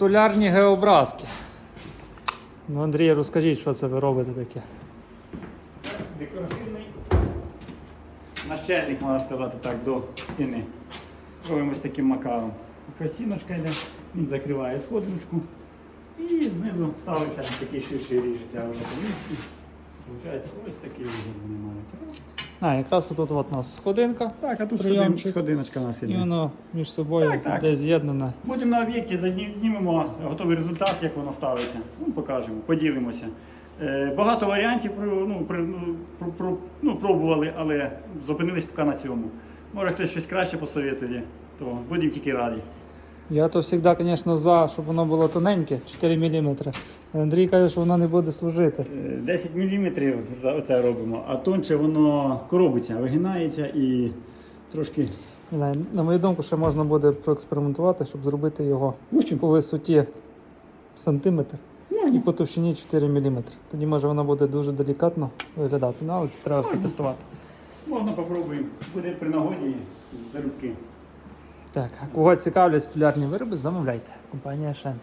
столярні геобразки. Ну, Андрій, розкажіть, що це ви робите таке. Декоративний нащельник, можна сказати так, до стіни. Робимо ось таким макаром. Стіночка йде, він закриває сходиночку і знизу ставиться такий ширший ріжеться в місці. Получається ось такий вигляд вони мають. Раз. А, якраз тут у нас сходинка, Так, а тут Прийомчик. сходин- сходиночка у нас і іде. воно між собою Так, так. десь з'єднане. Будемо на об'єкті, зазні- знімемо готовий результат, як воно ставиться. Ну, покажемо, поділимося. Е, Багато варіантів про- ну, при- ну, про- про- ну, пробували, але зупинились поки на цьому. Може хтось щось краще посоветує, то будемо тільки раді. Я то завжди, звісно, за, щоб воно було тоненьке, 4 мм. Андрій каже, що воно не буде служити. Е, 10 мм за оце робимо, а тонче воно коробиться, вигинається і трошки Не На мою думку, ще можна буде проекспериментувати, щоб зробити його Пущим. по висоті сантиметр і по товщині 4 мм. Тоді може воно буде дуже делікатно виглядати. Ну, але це треба все тестувати. Можна попробуємо. Буде при нагоді залюбки. Так, а кого цікавлять столярні вироби, замовляйте. Компанія Шен.